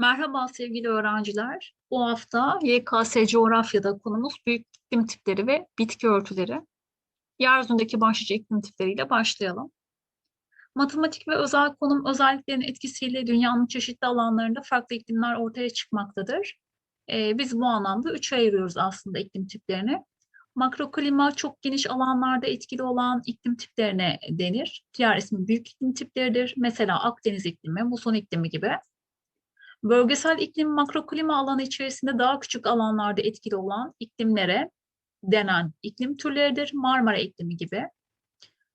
Merhaba sevgili öğrenciler. Bu hafta YKS Coğrafya'da konumuz büyük iklim tipleri ve bitki örtüleri. Yeryüzündeki başlıca iklim tipleriyle başlayalım. Matematik ve özel konum özelliklerinin etkisiyle dünyanın çeşitli alanlarında farklı iklimler ortaya çıkmaktadır. Ee, biz bu anlamda üçe ayırıyoruz aslında iklim tiplerini. Makroklima çok geniş alanlarda etkili olan iklim tiplerine denir. Diğer ismi büyük iklim tipleridir. Mesela Akdeniz iklimi, muson iklimi gibi. Bölgesel iklim makroklima alanı içerisinde daha küçük alanlarda etkili olan iklimlere denen iklim türleridir. Marmara iklimi gibi.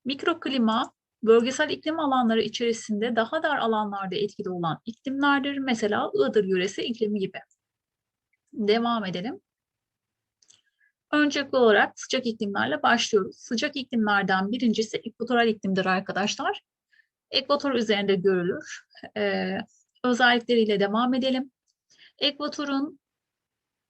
Mikroklima bölgesel iklim alanları içerisinde daha dar alanlarda etkili olan iklimlerdir. Mesela Iğdır yöresi iklimi gibi. Devam edelim. Öncelikli olarak sıcak iklimlerle başlıyoruz. Sıcak iklimlerden birincisi ekvatoral iklimdir arkadaşlar. Ekvator üzerinde görülür. Ee, özellikleriyle devam edelim. Ekvatorun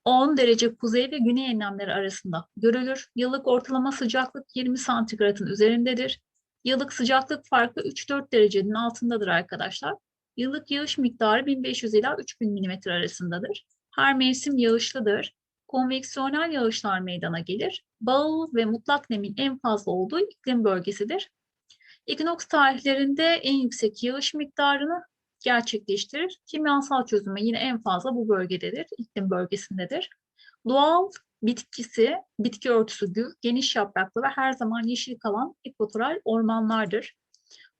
10 derece kuzey ve güney enlemleri arasında görülür. Yıllık ortalama sıcaklık 20 santigratın üzerindedir. Yıllık sıcaklık farkı 3-4 derecenin altındadır arkadaşlar. Yıllık yağış miktarı 1500 ila 3000 mm arasındadır. Her mevsim yağışlıdır. Konveksiyonel yağışlar meydana gelir. Bağıl ve mutlak nemin en fazla olduğu iklim bölgesidir. Ekinoks tarihlerinde en yüksek yağış miktarını gerçekleştirir. Kimyasal çözümü yine en fazla bu bölgededir, iklim bölgesindedir. Doğal bitkisi, bitki örtüsü geniş yapraklı ve her zaman yeşil kalan ekvatoral ormanlardır.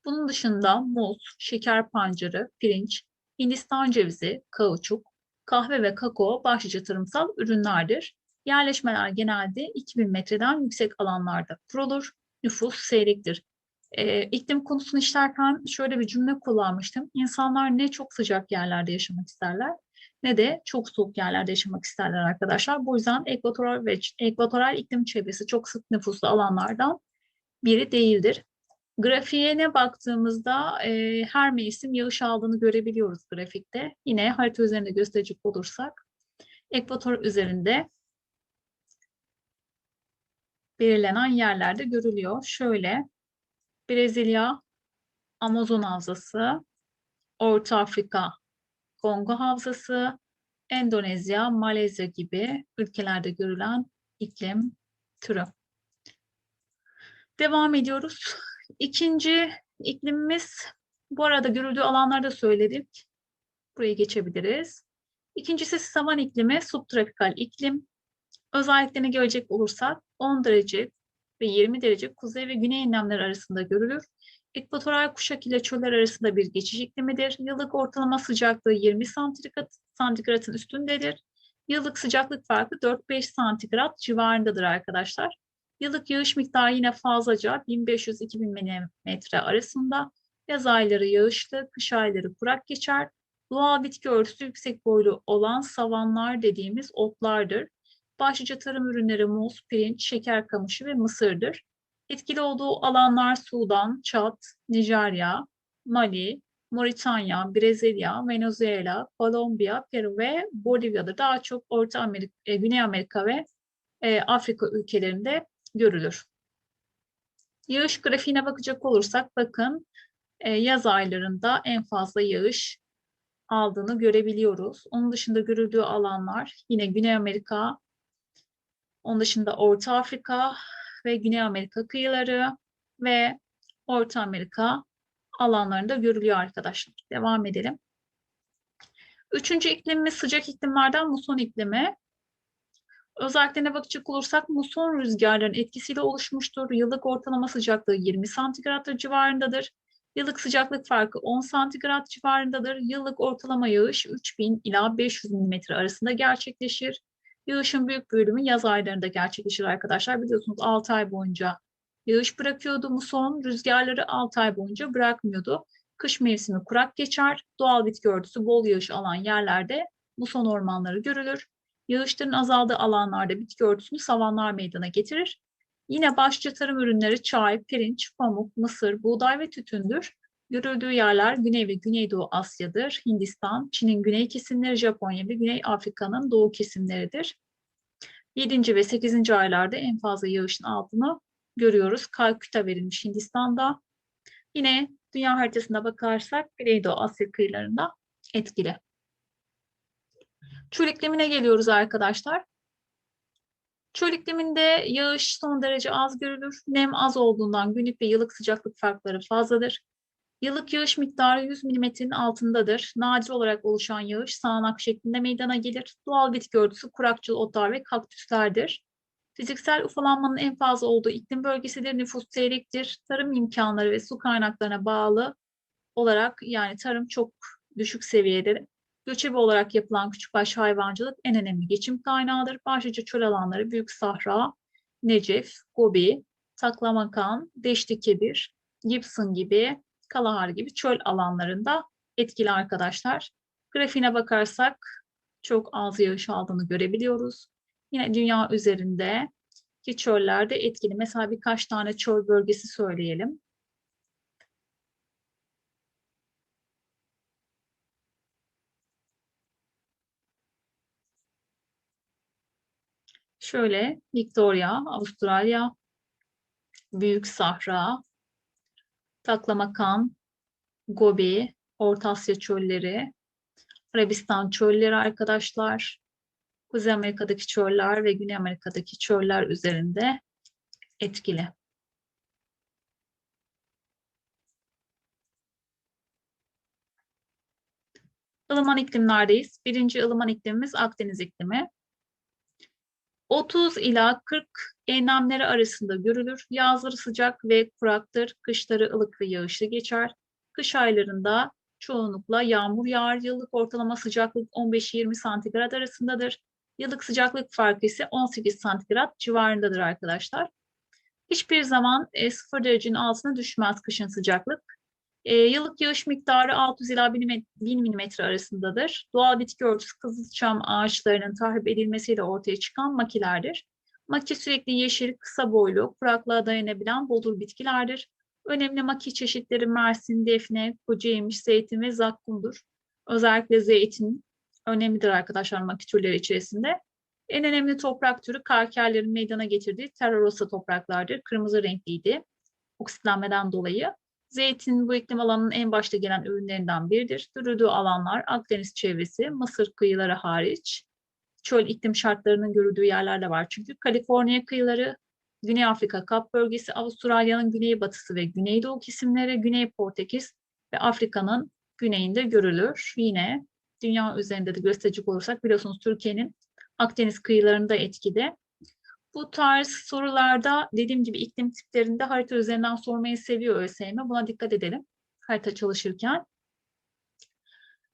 Bunun dışında muz, şeker pancarı, pirinç, Hindistan cevizi, kauçuk, kahve ve kakao başlıca tarımsal ürünlerdir. Yerleşmeler genelde 2000 metreden yüksek alanlarda kurulur. Nüfus seyrektir. E, iklim konusunu işlerken şöyle bir cümle kullanmıştım. İnsanlar ne çok sıcak yerlerde yaşamak isterler ne de çok soğuk yerlerde yaşamak isterler arkadaşlar. Bu yüzden ekvatoral ve ekvatoral iklim çevresi çok sık nüfuslu alanlardan biri değildir. Grafiğine baktığımızda e, her mevsim yağış aldığını görebiliyoruz grafikte. Yine harita üzerinde gösterecek olursak ekvator üzerinde belirlenen yerlerde görülüyor. Şöyle Brezilya, Amazon Havzası, Orta Afrika, Kongo Havzası, Endonezya, Malezya gibi ülkelerde görülen iklim türü. Devam ediyoruz. İkinci iklimimiz, bu arada görüldüğü alanlarda söyledik. Buraya geçebiliriz. İkincisi savan iklimi, subtropikal iklim. Özelliklerini görecek olursak 10 derece ve 20 derece kuzey ve güney enlemleri arasında görülür. Ekvatoral kuşak ile çöller arasında bir geçiş iklimidir. Yıllık ortalama sıcaklığı 20 santigrat, santigratın üstündedir. Yıllık sıcaklık farkı 4-5 santigrat civarındadır arkadaşlar. Yıllık yağış miktarı yine fazlaca 1500-2000 mm arasında. Yaz ayları yağışlı, kış ayları kurak geçer. Doğal bitki örtüsü yüksek boylu olan savanlar dediğimiz otlardır. Başlıca tarım ürünleri muz, pirinç, şeker kamışı ve mısırdır. Etkili olduğu alanlar Sudan, Çat, Nijerya, Mali, Moritanya, Brezilya, Venezuela, Kolombiya, Peru ve Bolivya'da daha çok Orta Amerika, e, Güney Amerika ve e, Afrika ülkelerinde görülür. Yağış grafiğine bakacak olursak bakın e, yaz aylarında en fazla yağış aldığını görebiliyoruz. Onun dışında görüldüğü alanlar yine Güney Amerika, onun dışında Orta Afrika ve Güney Amerika kıyıları ve Orta Amerika alanlarında görülüyor arkadaşlar. Devam edelim. Üçüncü iklimimiz sıcak iklimlerden muson iklimi. Özelliklerine bakacak olursak muson rüzgarların etkisiyle oluşmuştur. Yıllık ortalama sıcaklığı 20 santigrat civarındadır. Yıllık sıcaklık farkı 10 santigrat civarındadır. Yıllık ortalama yağış 3000 ila 500 mm arasında gerçekleşir. Yağışın büyük bölümü yaz aylarında gerçekleşir arkadaşlar. Biliyorsunuz 6 ay boyunca yağış bırakıyordu muson. Rüzgarları 6 ay boyunca bırakmıyordu. Kış mevsimi kurak geçer. Doğal bitki örtüsü bol yağış alan yerlerde muson ormanları görülür. Yağışların azaldığı alanlarda bitki örtüsünü savanlar meydana getirir. Yine başlıca tarım ürünleri çay, pirinç, pamuk, mısır, buğday ve tütündür. Görüldüğü yerler Güney ve Güneydoğu Asya'dır. Hindistan, Çin'in güney kesimleri, Japonya ve Güney Afrika'nın doğu kesimleridir. 7. ve 8. aylarda en fazla yağışın altını görüyoruz. Kalküta verilmiş Hindistan'da. Yine dünya haritasına bakarsak Güneydoğu Asya kıyılarında etkili. Çöl iklimine geliyoruz arkadaşlar. Çöl ikliminde yağış son derece az görülür. Nem az olduğundan günlük ve yıllık sıcaklık farkları fazladır. Yıllık yağış miktarı 100 milimetrenin altındadır. Nadir olarak oluşan yağış sağanak şeklinde meydana gelir. Doğal bitki örtüsü kurakçıl otlar ve kaktüslerdir. Fiziksel ufalanmanın en fazla olduğu iklim bölgesidir. Nüfus seyrektir. Tarım imkanları ve su kaynaklarına bağlı olarak yani tarım çok düşük seviyede. Göçebe olarak yapılan küçükbaş hayvancılık en önemli geçim kaynağıdır. Başlıca çöl alanları Büyük Sahra, Necef, Gobi, Taklamakan, Deşti Kebir, Gibson gibi, Kalahar gibi çöl alanlarında etkili arkadaşlar. Grafiğine bakarsak çok az yağış aldığını görebiliyoruz. Yine dünya üzerinde ki çöllerde etkili. Mesela birkaç tane çöl bölgesi söyleyelim. Şöyle Victoria, Avustralya, Büyük Sahra, Taklamakan, Gobi, Orta Asya çölleri, Arabistan çölleri arkadaşlar, Kuzey Amerika'daki çöller ve Güney Amerika'daki çöller üzerinde etkili. Ilıman iklimlerdeyiz. Birinci ılıman iklimimiz Akdeniz iklimi. 30 ila 40 enlemleri arasında görülür. Yazları sıcak ve kuraktır. Kışları ılık ve yağışlı geçer. Kış aylarında çoğunlukla yağmur yağar. Yıllık ortalama sıcaklık 15-20 santigrat arasındadır. Yıllık sıcaklık farkı ise 18 santigrat civarındadır arkadaşlar. Hiçbir zaman e, 0 derecenin altına düşmez kışın sıcaklık. E, yıllık yağış miktarı 600 ila 1000 mm arasındadır. Doğal bitki örtüsü kızılçam ağaçlarının tahrip edilmesiyle ortaya çıkan makilerdir. Maki sürekli yeşil, kısa boylu, kuraklığa dayanabilen bodur bitkilerdir. Önemli maki çeşitleri Mersin, Defne, Kocayemiş, Zeytin ve Zakkum'dur. Özellikle zeytin önemlidir arkadaşlar maki türleri içerisinde. En önemli toprak türü kalkerlerin meydana getirdiği terrarosa topraklardır. Kırmızı renkliydi oksitlenmeden dolayı. Zeytin bu iklim alanının en başta gelen ürünlerinden biridir. Dürüdüğü alanlar Akdeniz çevresi, Mısır kıyıları hariç. Çöl iklim şartlarının görüldüğü yerler de var çünkü. Kaliforniya kıyıları, Güney Afrika Kap bölgesi, Avustralya'nın güneybatısı ve güneydoğu kesimleri, Güney Portekiz ve Afrika'nın güneyinde görülür. Yine dünya üzerinde de gösterecek olursak biliyorsunuz Türkiye'nin Akdeniz kıyılarında etkide. Bu tarz sorularda dediğim gibi iklim tiplerinde harita üzerinden sormayı seviyor ÖSYM. Buna dikkat edelim harita çalışırken.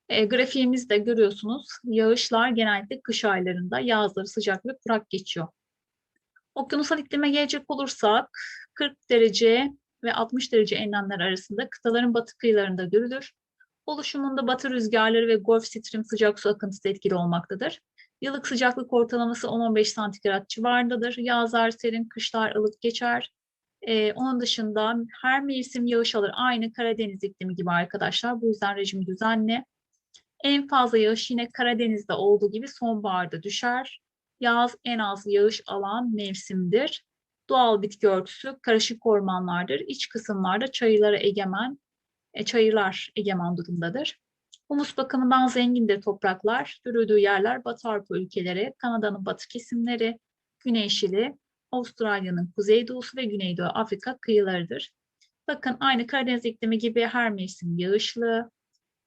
E, grafiğimizde görüyorsunuz yağışlar genellikle kış aylarında yazları sıcak ve kurak geçiyor. Okyanusal iklime gelecek olursak 40 derece ve 60 derece enlemler arasında kıtaların batı kıyılarında görülür. Oluşumunda batı rüzgarları ve Golf Stream sıcak su akıntısı etkili olmaktadır. Yıllık sıcaklık ortalaması 10-15 santigrat civarındadır. Yazlar serin, kışlar ılık geçer. Ee, onun dışında her mevsim yağış alır. Aynı Karadeniz iklimi gibi arkadaşlar. Bu yüzden rejim düzenli. En fazla yağış yine Karadeniz'de olduğu gibi sonbaharda düşer. Yaz en az yağış alan mevsimdir. Doğal bitki örtüsü karışık ormanlardır. İç kısımlarda çayırlara egemen, e, çayırlar egemen durumdadır. Humus bakımından zengindir topraklar. Dürüdüğü yerler Batı Avrupa ülkeleri, Kanada'nın batı kesimleri, Güney Avustralya'nın kuzeydoğusu ve Güneydoğu Afrika kıyılarıdır. Bakın aynı Karadeniz iklimi gibi her mevsim yağışlı.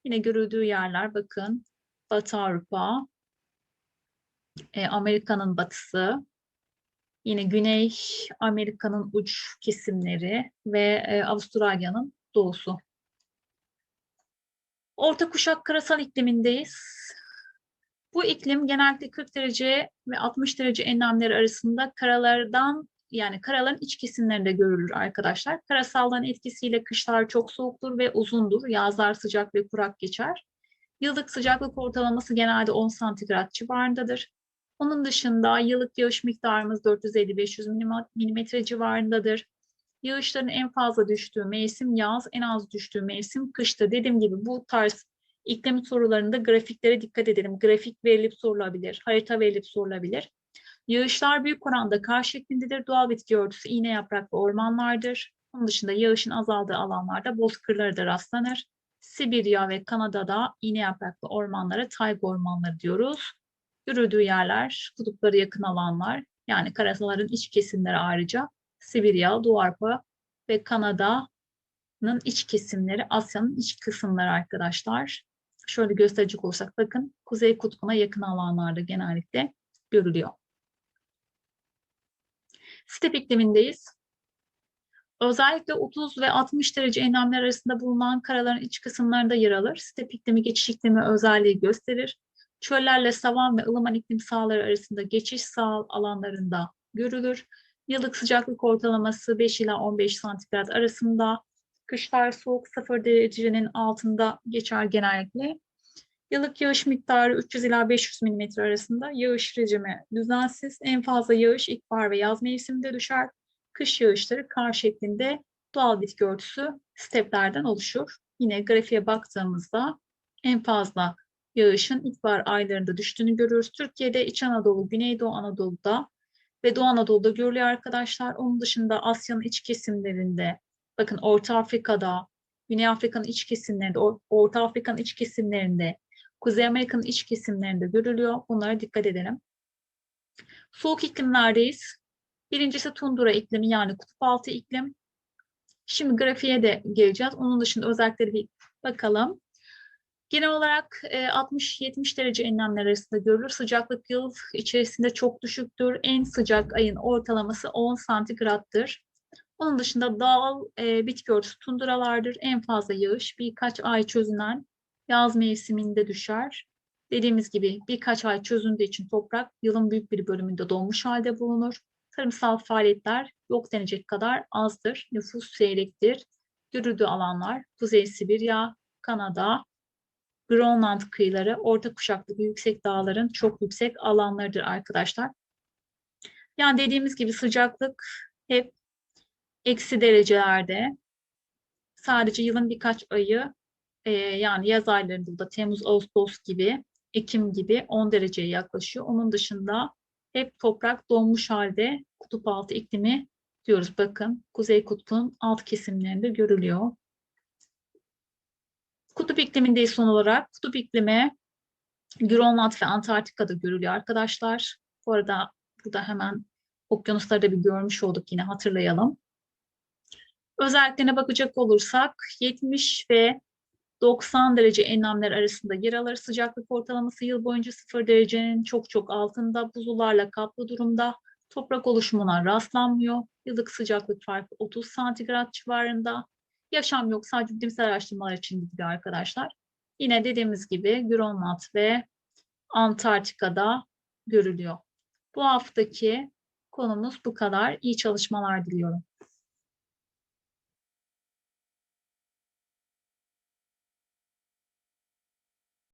Yine görüldüğü yerler bakın Batı Avrupa, e, Amerika'nın batısı, yine Güney Amerika'nın uç kesimleri ve e, Avustralya'nın doğusu. Orta kuşak karasal iklimindeyiz. Bu iklim genellikle 40 derece ve 60 derece enlemleri arasında karalardan yani karaların iç kesimlerinde görülür arkadaşlar. Karasalların etkisiyle kışlar çok soğuktur ve uzundur. Yazlar sıcak ve kurak geçer. Yıllık sıcaklık ortalaması genelde 10 santigrat civarındadır. Onun dışında yıllık yağış miktarımız 450-500 mm civarındadır. Yağışların en fazla düştüğü mevsim yaz, en az düştüğü mevsim kışta. Dediğim gibi bu tarz iklim sorularında grafiklere dikkat edelim. Grafik verilip sorulabilir, harita verilip sorulabilir. Yağışlar büyük oranda kar şeklindedir. Doğal bitki örtüsü iğne yapraklı ormanlardır. Onun dışında yağışın azaldığı alanlarda bozkırları da rastlanır. Sibirya ve Kanada'da iğne yapraklı ormanlara tayga ormanları diyoruz. Görüldüğü yerler, kutuplara yakın alanlar, yani karasaların iç kesimleri ayrıca Sibirya, Doğu Avrupa ve Kanada'nın iç kesimleri, Asya'nın iç kısımları arkadaşlar. Şöyle gösterecek olursak bakın Kuzey Kutbu'na yakın alanlarda genellikle görülüyor. Step iklimindeyiz. Özellikle 30 ve 60 derece enlemler arasında bulunan karaların iç kısımlarında yer alır. Step iklimi geçiş iklimi özelliği gösterir. Çöllerle savan ve ılıman iklim sahaları arasında geçiş sağ alanlarında görülür. Yıllık sıcaklık ortalaması 5 ila 15 santigrat arasında. Kışlar soğuk 0 derecenin altında geçer genellikle. Yıllık yağış miktarı 300 ila 500 mm arasında. Yağış rejimi düzensiz. En fazla yağış ilkbahar ve yaz mevsiminde düşer. Kış yağışları kar şeklinde doğal bitki örtüsü steplerden oluşur. Yine grafiğe baktığımızda en fazla yağışın ilkbahar aylarında düştüğünü görüyoruz. Türkiye'de İç Anadolu, Güneydoğu Anadolu'da ve Doğu Anadolu'da görülüyor arkadaşlar. Onun dışında Asya'nın iç kesimlerinde, bakın Orta Afrika'da, Güney Afrika'nın iç kesimlerinde, Orta Afrika'nın iç kesimlerinde, Kuzey Amerika'nın iç kesimlerinde görülüyor. Bunlara dikkat edelim. Soğuk iklimlerdeyiz. Birincisi tundura iklimi yani kutup altı iklim. Şimdi grafiğe de geleceğiz. Onun dışında özellikleri bir bakalım. Genel olarak 60-70 e, derece enlemler arasında görülür. Sıcaklık yıl içerisinde çok düşüktür. En sıcak ayın ortalaması 10 santigrattır. Onun dışında doğal e, bitki örtüsü tunduralardır. En fazla yağış birkaç ay çözünen yaz mevsiminde düşer. Dediğimiz gibi birkaç ay çözündüğü için toprak yılın büyük bir bölümünde donmuş halde bulunur. Tarımsal faaliyetler yok denecek kadar azdır. Nüfus seyrektir. Görüldüğü alanlar Kuzey Sibirya, Kanada, Grönland kıyıları, orta kuşaklı yüksek dağların çok yüksek alanlarıdır arkadaşlar. Yani dediğimiz gibi sıcaklık hep eksi derecelerde. Sadece yılın birkaç ayı e, yani yaz aylarında da Temmuz, Ağustos gibi, Ekim gibi 10 dereceye yaklaşıyor. Onun dışında hep toprak donmuş halde kutup altı iklimi diyoruz. Bakın Kuzey Kutbu'nun alt kesimlerinde görülüyor. Kutup iklimindeyiz son olarak. Kutup iklimi Grönland ve Antarktika'da görülüyor arkadaşlar. Bu arada burada hemen okyanusları da bir görmüş olduk yine hatırlayalım. Özelliklerine bakacak olursak 70 ve 90 derece enlemler arasında yer alır. Sıcaklık ortalaması yıl boyunca 0 derecenin çok çok altında buzullarla kaplı durumda. Toprak oluşumuna rastlanmıyor. Yıllık sıcaklık farkı 30 santigrat civarında. Yaşam yok sadece bilimsel araştırmalar için gidiyor arkadaşlar. Yine dediğimiz gibi Grönland ve Antarktika'da görülüyor. Bu haftaki konumuz bu kadar. İyi çalışmalar diliyorum.